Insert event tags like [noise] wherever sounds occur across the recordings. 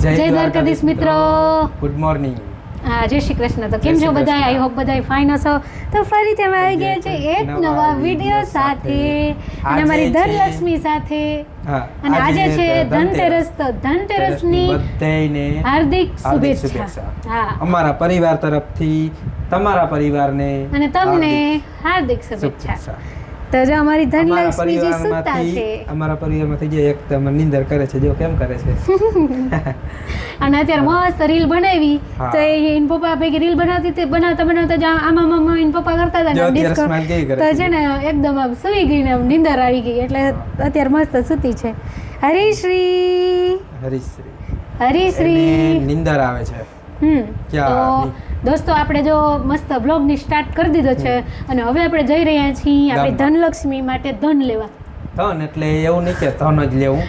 જય દ્વારકાધીશ મિત્રો. Good morning હા જય શ્રી કૃષ્ણ. તો કેમ છો બધા? આઈ હોપ બધા ફાઇન હશો. તો ફરી અમે આવી ગયા છે એક નવા વીડિયો સાથે. અને અમારી ધનલક્ષ્મી સાથે. અને આજે છે ધનતેરસ. તો ધનતેરસની બધાયને હાર્દિક શુભેચ્છા. હા. અમારા પરિવાર તરફથી તમારા પરિવારને અને તમને હાર્દિક શુભેચ્છા. તો જો અમારી ધનલક્ષ્મી જે સુતા છે. અમારા પરિવારમાંથી જે એક તમને નિંદર કરે છે જો કેમ કરે છે? [laughs] અને અત્યારે મસ્ત રીલ બનાવી. તો એ એન પપ્પા ભેગી રીલ બનાવતી તે બનાવતા બનાવતા જ આમાં મમ્મી એન પપ્પા કરતા હતા ને તો છે. ને એકદમ આમ સુઈ ગઈ ને નીંદર આવી ગઈ. એટલે અત્યારે મસ્ત સૂતી છે. હરિશ્રી. હરીશ્રી. હરિશ્રી. નિંદર આવે છે. હમ. તો દોસ્તો આપણે જો મસ્ત બ્લોગની સ્ટાર્ટ કરી દીધો છે અને હવે આપણે જઈ રહ્યા છીએ આપણી ધનલક્ષ્મી માટે ધન લેવા. ધન એટલે એવું નહીં કે ધન જ લેવું.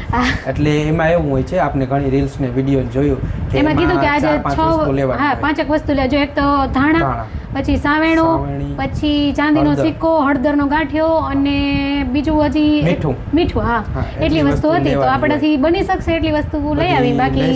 એટલે એમાં એવું હોય છે આપણે ઘણી રીલ્સ ને વીડિયો જોયું એમાં કીધું કે આજે છ હા પાંચક વસ્તુ લેજો. એક તો ધાણા. પછી સાવેણો પછી ચાંદીનો સિક્કો હળદરનો ગાંઠિયો અને બીજું હજી મીઠું. મીઠું હા. એટલી વસ્તુ હતી. તો આપણાથી બની શકશે એટલી વસ્તુ. લઈ આવી બાકી.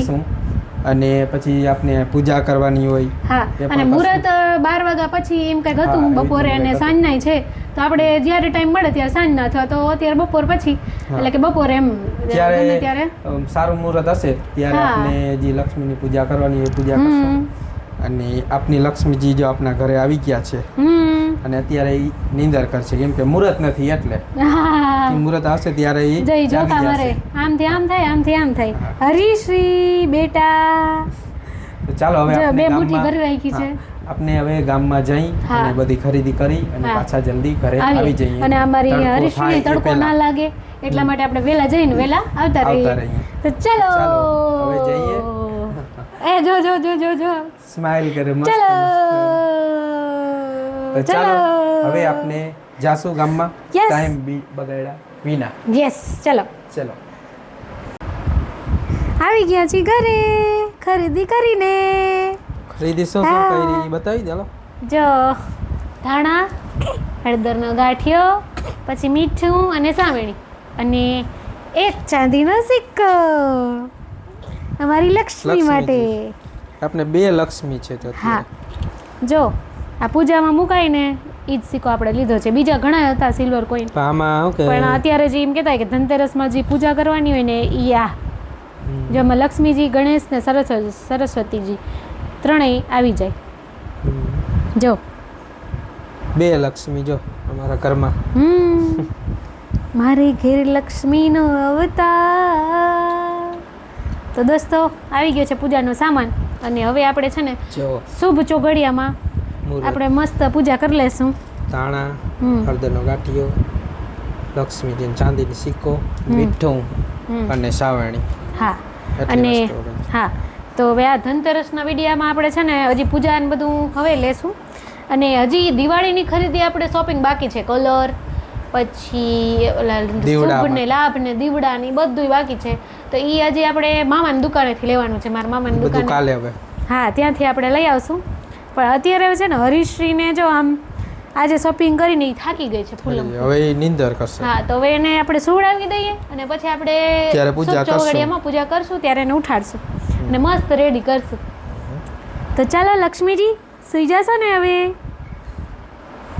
અને પછી આપણે પૂજા કરવાની હોય હા અને. મુહૂર્ત બાર વાગ્યા પછી એમ કંઈક હતું બપોરે અને સાંજના છે તો આપણે જ્યારે ટાઈમ મળે ત્યારે સાંજના અથવા તો અત્યારે બપોર પછી એટલે કે બપોરે એમ જ્યારે ત્યારે સારું મુહૂર્ત હશે ત્યારે. આપણે જે લક્ષ્મીની પૂજા કરવાની હોય પૂજા કરશું. અને આપની લક્ષ્મીજી જો આપના ઘરે આવી ગયા છે અને અત્યારે નિંદર કરશે કેમ કે મુહૂર્ત નથી એટલે મુહૂર્ત આવશે ત્યારે ઈ જઈ મારે જશે. આમથી આમ થાય આમથી આમ થાય. હરીશ્રી બેટા ચાલો હવે બે મુઠ્ઠી ભરી રાખી છે. આપણે હવે ગામમાં જઈ. અને બધી ખરીદી કરી અને પાછા જલ્દી ઘરે આવી જઈએ અને અમારી હરીશ્રી તડકો ના લાગે એટલા માટે આપણે વેલા જઈને વેલા આવતા રહીએ. તો ચાલો, હવે જઈએ. એ જો જો જો જો જો. સ્માઈલ કરે મસ્ત ચલો. તો ચાલો હવે આપણે જાસુ ગામમાં ટાઈમ બી બગાડ્યા વિના. યસ ચલો. ચલો. આવી ગયા છીએ ઘરે ખરીદી કરીને. ખરીદી શું શું કરી? બતાવી દેલો જો ધાણા હળદરનો ગાંઠિયો પછી મીઠું અને સાવેણી અને એક ચાંદીનો સિક્કો. અમારી લક્ષ્મી માટે. આપણે બે લક્ષ્મી છે તો હા. જો આ પૂજામાં મુકાય ને એ જ સિક્કો આપણે લીધો છે. બીજા ઘણા હતા સિલ્વર કોઈન પણ આમાં શું પણ અત્યારે જે એમ કહેતા કે ધનતેરસમાં જે પૂજા કરવાની હોય ને એ આ. જો એમાં લક્ષ્મીજી ગણેશ ને સરસ સરસ્વતીજી ત્રણેય આવી જાય. જો. બે લક્ષ્મી જો અમારા ઘરમાં. મારે ઘેર લક્ષ્મીનો અવતાર. તો દોસ્તો આવી ગયો છે પૂજાનો સામાન. અને હવે આપણે છે ને શુભ ચોઘડિયામાં આપણે મસ્ત પૂજા કરી લેશું. તાણા. હળદરનો ગાંઠિયો લક્ષ્મીજી ચાંદીની સિક્કો. મીઠું અને સાવરણી. હા. અને હા તો હવે આ ધનતેરસના વિડીયામાં આપણે છે ને હજી પૂજા ને બધું હવે લેશું. અને હજી દિવાળીની ખરીદી આપણે શોપિંગ બાકી છે. કલર પછી ઓલા ને લાભ ને દીવડા ને બધું બાકી છે. તો એ હજી આપણે મામાની દુકાનેથી લેવાનું છે મારા મામાની દુકાને. હા ત્યાંથી આપણે લઈ આવશું. પણ અત્યારે છે ને હરીશ્રીને જો આમ આજે શોપિંગ કરીને થાકી ગઈ છે ફૂલમ. હવે નિંદર કરશે. હા તો હવે એને આપણે સુવડાવી દઈએ અને પછી આપણે કરશું. પૂજા કરશું ત્યારે એને ઉઠાડશું. અને મસ્ત રેડી કરશું. તો ચાલો લક્ષ્મીજી સુઈ જશો ને હવે.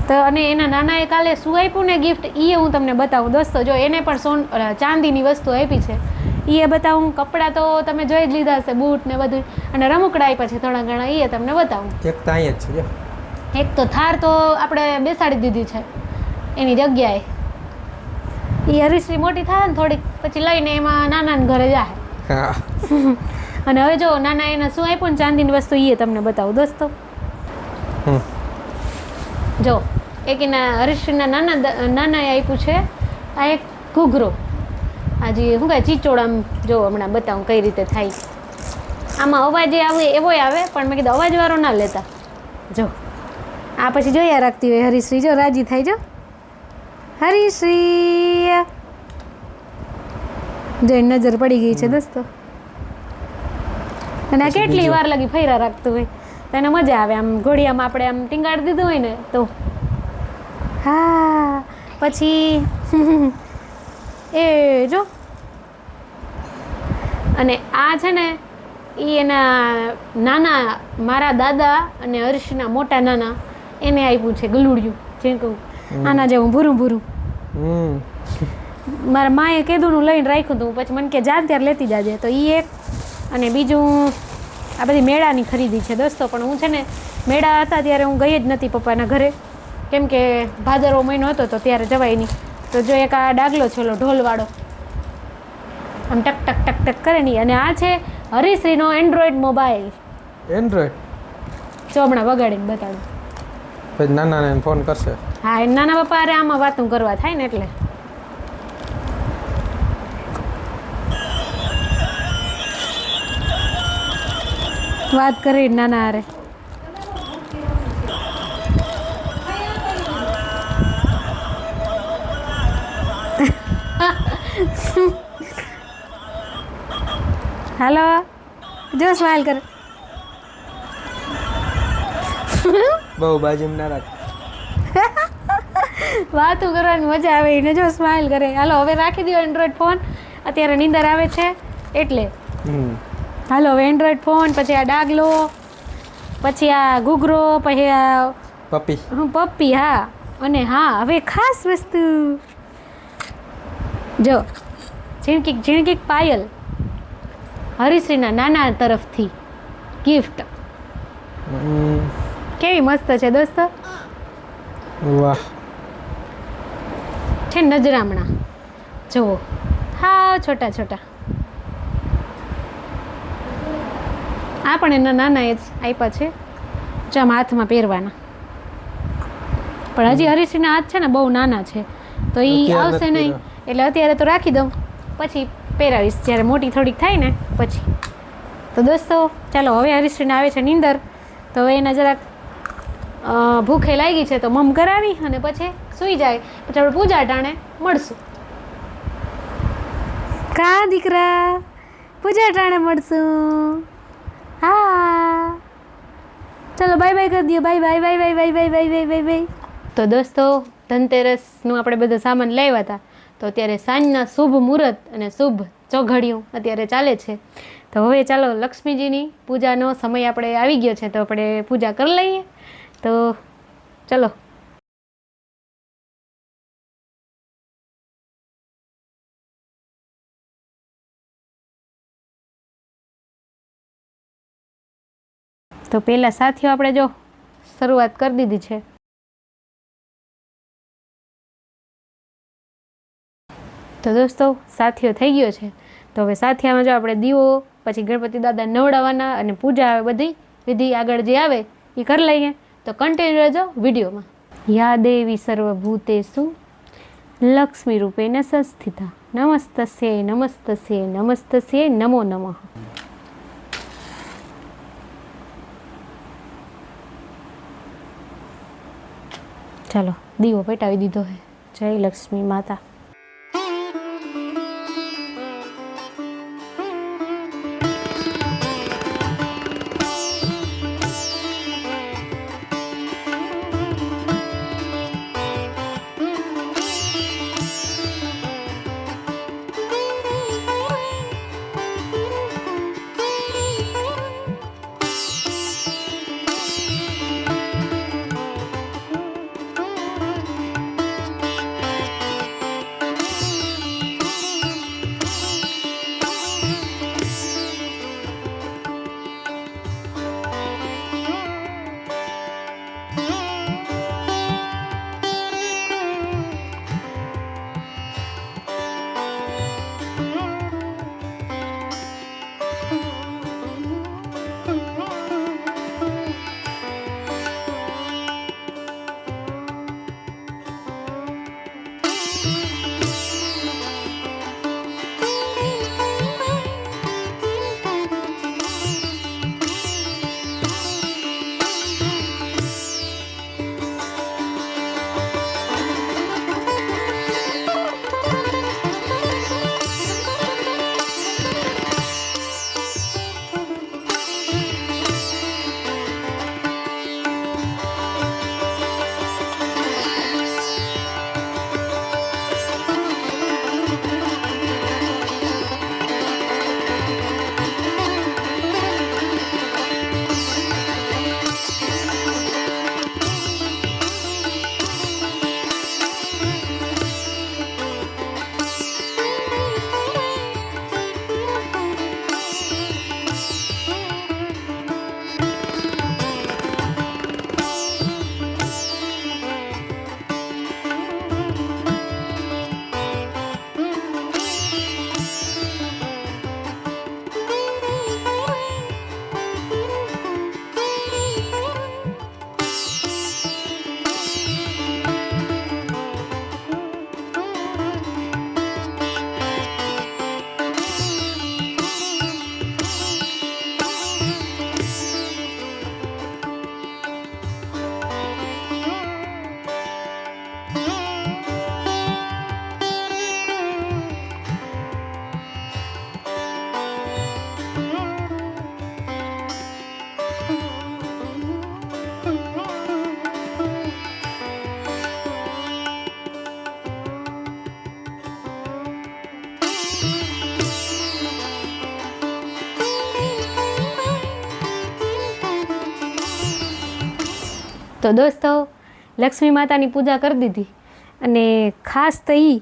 તો અને એના નાનાએ કાલે શું આપ્યું ને ગિફ્ટ એ હું તમને બતાવું. દોસ્તો જો એને પણ સોન ચાંદીની વસ્તુ આપી છે. એ બતાવું કપડાં તો તમે જોઈ જ લીધા હશે બૂટ ને બધું. અને રમકડા આપ્યા છે થોડા ઘણા એ તમને બતાવું. એક તો અહીંયા જ છે એક તો થાર તો આપણે બેસાડી દીધી છે એની જગ્યાએ. એ હરીશ્રી મોટી થાય ને થોડીક પછી લઈને એમાં નાના ઘરે જાય [laughs] અને હવે જો નાના એના શું આપ્યું ને ચાંદીની વસ્તુ એ તમને બતાવું. દોસ્તો. હમ. જો એક એના હરીશ્રીના નાના નાના નાનાએ આપ્યું છે આ એક ઘૂઘરો. આ જે શું કહે ચીચોડ આમ જો હમણાં બતાવું કઈ રીતે થાય. આમાં અવાજ એ આવે એવોય આવે પણ મેં કીધું અવાજવાળો ના લેતા. જો આ પછી જોયા રાખતી હોય હરીશ્રી જો રાજી થાય જો. હરીશ્રી જો નજર પડી ગઈ છે દોસ્તો. અને કેટલી વાર લગી ફૈરા રાખતું હોય. તો એને મજા આવે. આમ ઘોડિયામાં આપણે આમ ટીંગાડી દીધું હોય ને તો. હા પછી [laughs] એ જો. અને આ છે ને એ એના નાના મારા દાદા અને હર્ષના મોટા નાના એને આપ્યું છે ગલુડિયું જે કહું. આના જેવું ભૂરું ભૂરું. મારા માએ કીધું લઈને રાખ્યું હતું પછી મને કે જા ત્યારે લેતી જાજે. તો એ એક અને બીજું આ બધી મેળાની ખરીદી છે દોસ્તો પણ હું છે ને મેળા હતા ત્યારે હું ગઈ જ નથી પપ્પાના ઘરે. કેમ કે ભાદરવો મહિનો હતો તો ત્યારે જવાય નહીં. તો જો એક આ ડાગલો છેલ્લો ઢોલવાળો આમ ટક ટક ટક ટક કરે નહીં અને આ છે હરીશ્રીનો એન્ડ્રોઈડ મોબાઈલ. એન્ડ્રોઈડ જો હમણાં વગાડીને બતાડું પછી નાના ફોન કરશે? હા એ નાના પપ્પા અરે આમાં વાતું કરવા થાય ને એટલે. વાત કરી નાના હારે. હાલો જો સ્માઈલ કરે. બહુ બાજુ ના રાખ. વાતું કરવાની મજા આવે એને જો સ્માઈલ કરે. હાલો હવે રાખી દો એન્ડ્રોઈડ ફોન અત્યારે નીંદર આવે છે એટલે. હમ. હાલો એન્ડ્રોઈડ ફોન પછી આ ડાગલો પછી આ ઘૂઘરો પછી આ પપ્પી. હું પપ્પી હા. અને હા હવે ખાસ વસ્તુ. જો ઝીણકીક ઝીણકીક પાયલ હરીશ્રીના નાના તરફથી ગિફ્ટ કેવી મસ્ત છે દોસ્તો. વાહ. છે નજરામણા. જુઓ. હા છોટા છોટા. આ પણ એના નાના એ જ આપ્યા છે જો આમ હાથમાં પહેરવાના. પણ હજી હરીશ્રીના હાથ છે ને બહુ નાના છે તો એ આવશે નહીં. એટલે અત્યારે તો રાખી દઉં. પછી પહેરાવીશ. જ્યારે મોટી થોડીક થાય ને પછી. તો દોસ્તો ચાલો હવે હરીશ્રીને આવે છે નીંદર. તો હવે એના જરાક ભૂખે લાગી છે તો મમ કરાવી અને પછી સૂઈ જાય. પછી આપણે પૂજા ટાણે મળશું. કા દીકરા પૂજા ટાણે મળશું? ચલો બાય બાય કરી દઈએ. Bye bye bye bye bye bye bye bye bye bye તો દોસ્તો, ધનતેરસનું આપણે બધો સામાન લાવ્યા હતા. તો અત્યારે સાંજના શુભ મુહૂર્ત અને શુભ ચોઘડિયું અત્યારે ચાલે છે. તો હવે ચાલો, લક્ષ્મીજીની પૂજાનો સમય આપણે આવી ગયો છે, તો આપણે પૂજા કરી લઈએ. તો ચલો. તો પહેલાં સાથીઓ, આપણે જો શરૂઆત કરી દીધી છે. તો દોસ્તો, સાથીઓ, થઈ ગયો છે. તો હવે સાથિયામાં જો આપણે દીવો, પછી ગણપતિ દાદા નવડાવવાના અને પૂજા આવે, બધી વિધિ આગળ જે આવે, એ કરી લઈએ. તો કન્ટિન્યુ રહેજો વિડીયોમાં. યાદેવી દેવી સર્વભૂતેષુ, લક્ષ્મી રૂપેણ સંસ્થિતા. નમસ્તસ્ય નમસ્તસ્ય નમસ્તસ્ય, નમો નમઃ. ચાલો દીવો પેટાવી દીધો હે. જય લક્ષ્મી માતા. તો દોસ્તો, લક્ષ્મી માતાની પૂજા કરી દીધી. અને ખાસ તો એ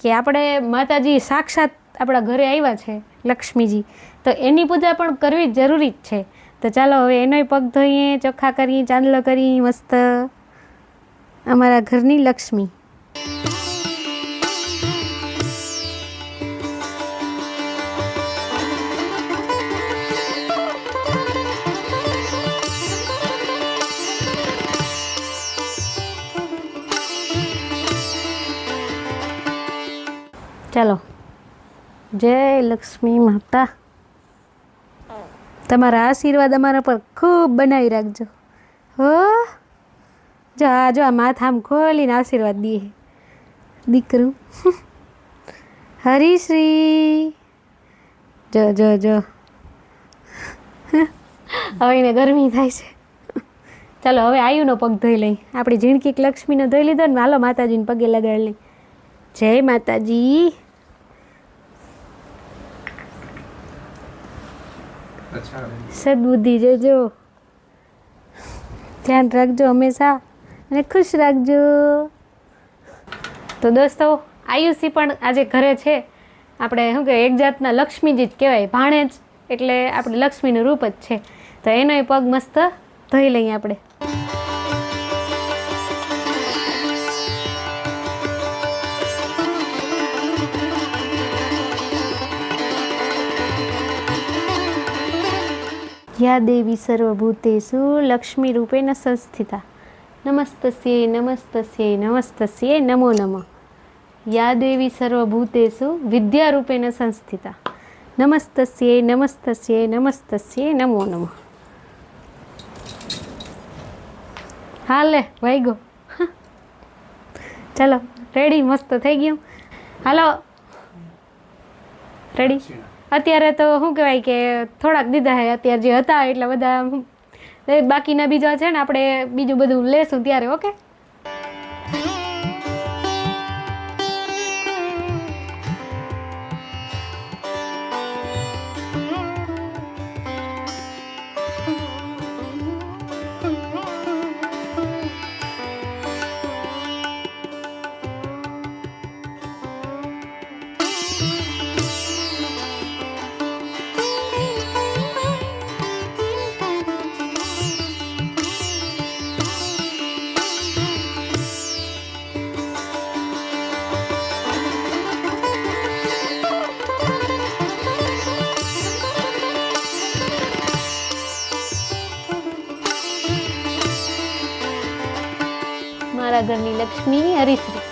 કે આપણે માતાજી સાક્ષાત આપણા ઘરે આવ્યા છે, લક્ષ્મીજી. તો એની પૂજા પણ કરવી જરૂરી જ છે. તો ચાલો હવે એનોય પગ ધોઈએ ચોખ્ખા કરીએ, ચાંદલો કરીએ, મસ્ત. અમારા ઘરની લક્ષ્મી. ચાલો. જય લક્ષ્મી માતા. તમારા આશીર્વાદ અમારા પર ખૂબ બનાવી રાખજો. હો? જો આ જો આ માથા આમ ખોલીને આશીર્વાદ દઈએ. દીકરું. [laughs] હરિશ્રી. જો જો જો. [laughs] હવે એને ગરમી થાય છે. [laughs] ચાલો, હવે આયુનો પગ ધોઈ લઈ. આપણી ઝીણકીક લક્ષ્મીનો ધોઈ લીધો ને હાલો માતાજીને પગે લગાડી લઈ. જય માતાજી. સદબુદ્ધિ જજો ધ્યાન રાખજો હંમેશા અને ખુશ રાખજો. તો દોસ્તો આયુષી પણ આજે ઘરે છે. આપણે શું કહેવાય એક જાતના લક્ષ્મીજી જ કહેવાય ભાણે જ એટલે આપણે લક્ષ્મીનું રૂપ જ છે. તો એનોય પગ મસ્ત ધોઈ લઈએ આપણે. યા દેવી સર્વભૂતેષુ લક્ષ્મી રૂપેણ સંસ્થિતા નમસ્તસ્યે નમસ્તસ્યે નમસ્તસ્યે નમો નમઃ યા દેવી સર્વભૂતેષુ વિદ્યારૂપેણ સંસ્થિતા નમસ્તસ્યે નમસ્તસ્યે નમસ્તસ્યે નમો નમઃ હાલે વાઈગો ચાલો રેડી મસ્ત થઈ ગયું હાલો રેડી અત્યારે તો શું કહેવાય કે થોડાક દીધા હે, અત્યારે જે હતા એટલે બધા. બાકીના બીજા છે ને, આપણે બીજું બધું લેશું ત્યારે, ઓકે? મારા ઘરની લક્ષ્મી હરીશ્રી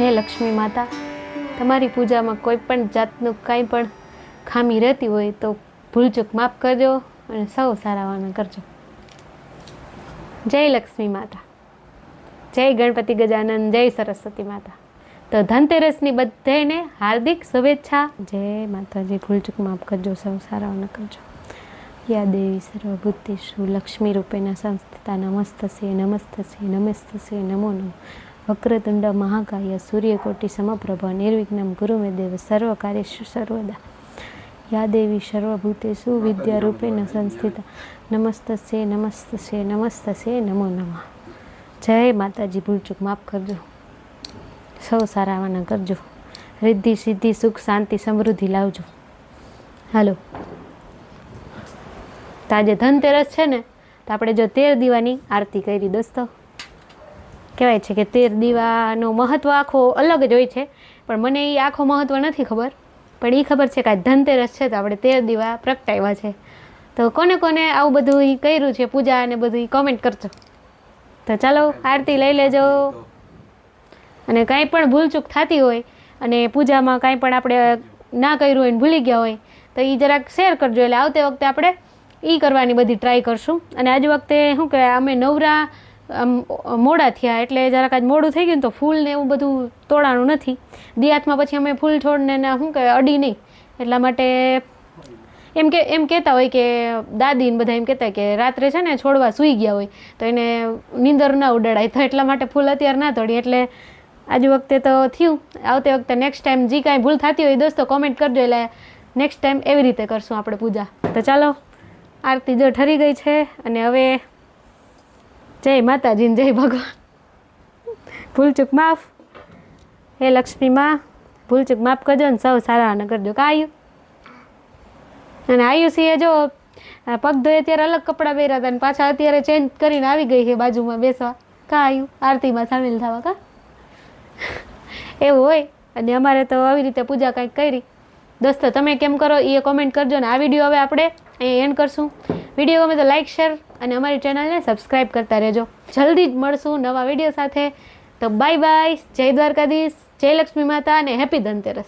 હે લક્ષ્મી માતા, તમારી પૂજામાં કોઈ પણ જાતનું કાંઈ પણ ખામી રહેતી હોય તો ભૂલચૂક માફ કરજો અને સૌ સારાવાના કરજો. જય લક્ષ્મી માતા. જય ગણપતિ ગજાનંદ જય સરસ્વતી માતા. તો ધનતેરસની બધાને હાર્દિક શુભેચ્છા. જય માતાજી, ભૂલચૂક માફ કરજો, સૌ સારાવાના કરજો. યા દેવી સર્વભૂતિષુ, લક્ષ્મી રૂપેના સંસ્થિતા નમસ્તસે નમસ્તસે નમસ્તસે, નમો નમઃ. વક્રતુંડ મહાકાય સૂર્યકોટિ સમપ્રભ નિર્વિઘ્નમ ગુરુમે દેવ સર્વ કાર્ય સર્વદા? યા દેવી સર્વભૂતેષુ વિદ્યારૂપેણ સંસ્થિત. નમસ્તસે નમસ્તસે નમસ્તસે નમો નમઃ. જય માતાજી ભૂલચૂક માફ કરજો. સૌ સારાવાના કરજો. રિદ્ધિ, સિદ્ધિ, સુખ, શાંતિ, સમૃદ્ધિ લાવજો. હાલો. તાજે ધનતેરસ છે ને, તો આપણે જો તેર દીવાની આરતી કરી દોસ્તો. કહેવાય છે કે તેર દીવાનો મહત્ત્વ આખો અલગ જ હોય છે. પણ મને એ આખો મહત્ત્વ નથી ખબર. પણ એ ખબર છે કે ધનતેરસ છે તો આપણે તેર દીવા પ્રગટાવ્યા છે. તો કોને કોને આવું બધું કર્યું છે પૂજા અને બધું કોમેન્ટ કરજો. તો ચાલો આરતી લઈ લેજો. અને કાંઈ પણ ભૂલચૂક થતી હોય અને પૂજામાં કાંઈ પણ આપણે ના કર્યું હોય ને ભૂલી ગયા હોય, તો એ જરાક શેર કરજો. એટલે આવતી વખતે આપણે એ કરવાની બધી ટ્રાય કરશું. અને આજ વખતે શું કે અમે નવરા આમ મોડા થયા એટલે જરાક આજ મોડું થઈ ગયું તો ફૂલ ને એવું બધું તોડાણું નથી. દિયાતમાં પછી અમે ફૂલ છોડને ને શું કહે અડી નહીં. એટલા માટે એમ કે, એમ કહેતા હોય કે દાદી બધા એમ કહેતા કે રાત્રે છે ને છોડવા સૂઈ ગયા હોય, તો એને નીંદર ના ઉડાડાય. તો એટલા માટે ફૂલ અત્યારે ના તોડી. એટલે આજુ વખતે તો થયું. આવતી વખતે નેક્સ્ટ ટાઈમ જે કાંઈ ભૂલ થતી હોય દોસ્તો કોમેન્ટ કરજો. એટલે નેક્સ્ટ ટાઈમ એવી રીતે કરશું આપણે પૂજા. તો ચાલો, આરતી જો ઠરી ગઈ છે અને હવે જય માતાજી જય ભગવાન. ભૂલચૂક માફ. હે લક્ષ્મી માં, ભૂલચૂક માફ કરજો ને સૌ સારા ન કરજો કાયું અને આયુષીએ જો પગ ધોયે ત્યારે અલગ કપડાં પહેર્યા હતા અને પાછા અત્યારે ચેન્જ કરીને આવી ગઈ છે બાજુમાં બેસવા. કા આયુ આરતીમાં સામેલ થવા કા? એવું હોય? અને અમારે તો આવી રીતે પૂજા કંઈક કરી. દોસ્તો, તમે કેમ કરો એ કોમેન્ટ કરજો ને. આ વીડિયો હવે આપણે અહીંયા એન્ડ કરશું. વીડિયો ગમે તો લાઈક શેર અને અમારી ચેનલને સબસ્ક્રાઈબ કરતા રહેજો. જલ્દી જ મળશું નવા વીડિયો સાથે. તો બાય બાય જય દ્વારકાધીશ. જય લક્ષ્મી માતા અને હેપી ધનતેરસ.